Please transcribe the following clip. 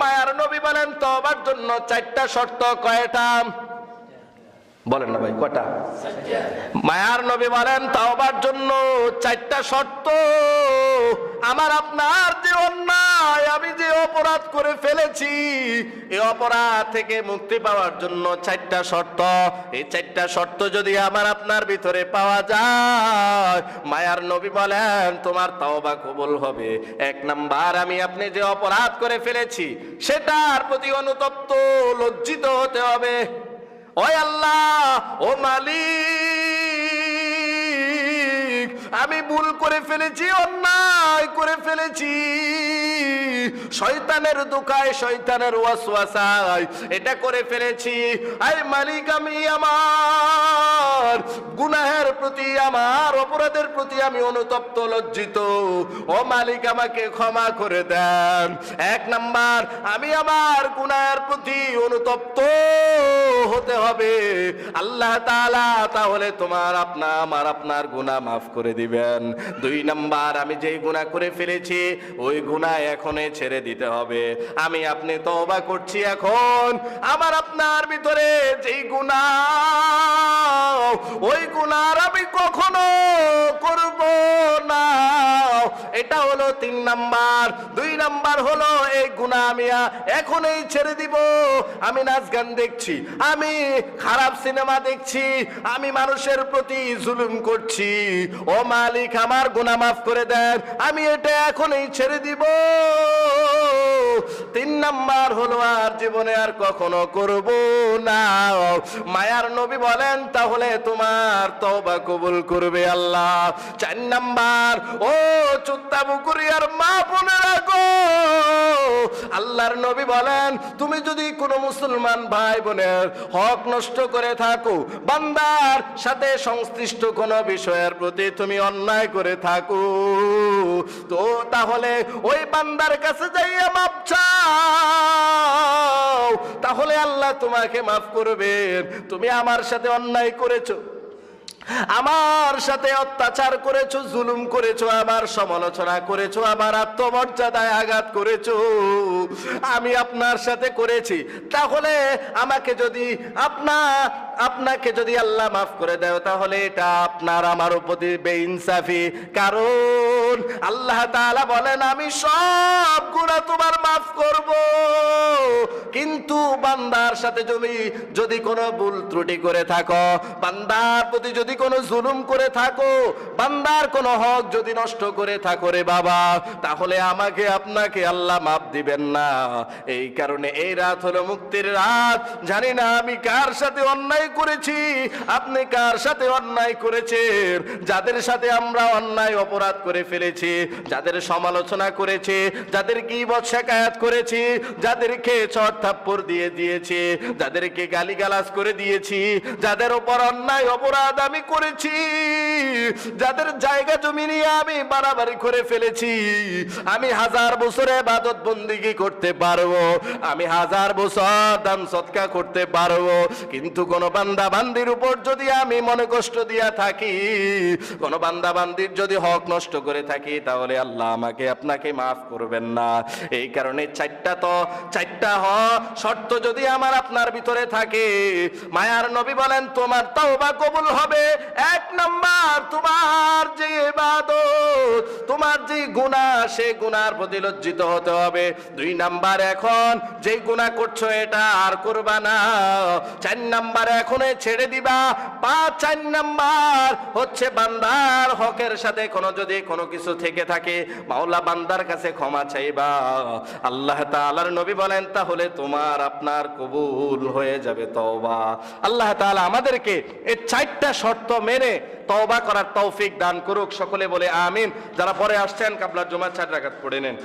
মায়ার নবী বলেন তবার জন্য চারটা শর্ত কয়টা? বলেন না ভাই কটা মায়ার নবী বলেন, তাওবার জন্য চারটা শর্ত। আমার আপনার যে অন্যায় আমি যে অপরাধ করে ফেলেছি এই অপরাধ থেকে মুক্তি পাওয়ার জন্য চারটা শর্ত। এই চারটা শর্ত যদি আমার আপনার ভিতরে পাওয়া যায়, মায়ার নবী বলেন, তোমার তাওবা কবুল হবে। এক নাম্বার, আমি আপনি যে অপরাধ করে ফেলেছি, সেটার প্রতি অনুতপ্ত, লজ্জিত হতে হবে। ওই আল্লাহ, ও মালিক, আমি ভুল করে ফেলেছি, অন্যায় করে ফেলেছি। শয়তানের দোকায় শয়তানের ওয়াসওয়াসায়। এটা করে ফেলেছি। আই মালিক আমি আমার। গুনাহের প্রতি, আমার অপরাধের প্রতি আমি অনুতপ্ত, লজ্জিত। ও মালিক, আমাকে ক্ষমা করে দেন। এক নাম্বার, আমি আমার গুনাহের প্রতি অনুতপ্ত হতে হবে। আল্লাহ তাআলা তাহলে তোমার আপনা, আমার আপনার গুনাহ মাফ করে দিবেন। দুই নাম্বার, আমি যেই গুনাহ করে ফেলেছি, ওই গুনাহ এখনই ছেড়ে দিতে হবে। আমি আপনি তওবা করছি এখন। আমার আপনার ভিতরে যেই গুনাহ, ওই গুনার আমি কখনো করব না। এটা হলো তিন নাম্বার। দুই নাম্বার হলো এই গুনাহ আমি এখনই ছেড়ে দিব। আমি নাচ গান দেখছি, আমি খারাপ সিনেমা দেখছি, আমি মানুষের প্রতি জুলুম করছি। ও মালিক, আমার গুনাহ মাফ করে দেন, আমি এটা এখনই ছেড়ে দিব। তিন নাম্বার হলো আর জীবনে আর কখনো করব না। মায়ার নবী বলেন, তাহলে তোমার তওবা কবুল করবে আল্লাহ। চার নাম্বার, ও চুত্তা বুকুরিয়ার মা বোনেরা গো আল্লাহর নবী বলেন, তুমি যদি কোনো মুসলমান ভাই বোনের হক নষ্ট করে থাকো, বান্দার সাথে সংশ্লিষ্ট কোনো বিষয়ের প্রতি তুমি অন্যায় করে থাকো, তো তাহলে ওই বান্দার কাছে যাইয়া মাপ আল্লাহ তোমাকে মাফ করবেন। তুমি আমার সাথে অন্যায় করেছ। আমার সাথে অত্যাচার করেছ, জুলুম করেছ, আমার সমালোচনা করেছ, আমার আত্মমর্যাদায় আঘাত করেছ। আমি আপনার সাথে করেছি। তাহলে আমাকে যদি আপনা আপনাকে যদি আল্লাহ মাফ করে দেয়, তাহলে এটা আপনার, আমার প্রতি বেইনসাফি। কারণ আল্লাহ তাআলা বলেন, আমি সব গুণা তোমার মাফ করব। কিন্তু বান্দার সাথে যদি যদি কোনো ভুল ত্রুটি করে থাকো, বান্দার প্রতি যদি কোনো জুলুম করে থাকো, বান্দার কোনো হক যদি নষ্ট করে থাকো রে বাবা, তাহলে আমাকে, আপনাকে আল্লাহ মাফ দিবেন না। এই কারণে এই রাত হলো মুক্তির রাত। জানি না আমি কার সাথে অন্যায় করেছি। আপনি কার সাথে অন্যায় করেছেন? যাদের সাথে আমরা অন্যায় অপরাধ করে ফেলেছি, যাদের সমালোচনা করেছি, যাদের কি শেখায়াত করেছি, যাদেরকে থাপ্পড় দিয়ে দিয়েছি, যাদেরকে গালিগালাজ করে দিয়েছি, যাদের উপর অন্যায় অপরাধ আমি করেছি, যাদের জায়গা জমি নিয়ে আমি বাড়াবাড়ি করে ফেলেছি, আমি হাজার বছরে বাদত বন্দিগি করতে পারব, আমি হাজার বছর দান সৎকা করতে পারব, কিন্তু কোন বান্দা বান্দির উপর যদি আমি মনে কষ্ট দিয়া থাকি, কোন বান্দা বান্দির যদি হক নষ্ট করে থাকি, তাহলে আল্লাহ আমাকে, আপনাকে মাফ করবেন না। এই কারণে চারটা তো, চারটা হ, শর্ত যদি আমার আপনার ভিতরে থাকে, মায়ার নবী বলেন, তোমার তওবা কবুল হবে। এক নম্বর, তোমার যে ইবাদত, তোমার যে গুনাহ, সে গুনার প্রতি লজ্জিত হতে হবে। দুই নাম্বার, এখন যে গুনাহ করছ, এটা আর করবা না। চার নাম্বার এখন ছেড়ে দিবা। পাঁচ, চার নাম্বার হচ্ছে বান্দার হকের সাথে কোনো যদি কোনো কিছু থেকে থাকে, মাওলা বান্দার কাছে ক্ষমা চাইবা। আল্লাহ তাআলার নবী বলেন, তাহলে তোমার আপনার কবুল হয়ে যাবে তওবা। আল্লাহ তাআলা আমাদেরকে এই চারটা শর্ত মেনে তওবা করার তৌফিক দান করুক। সকলে বলে আমিন। যারা পরে আসছেন, কাবলার জমা চার রাকাত পড়ে নেন।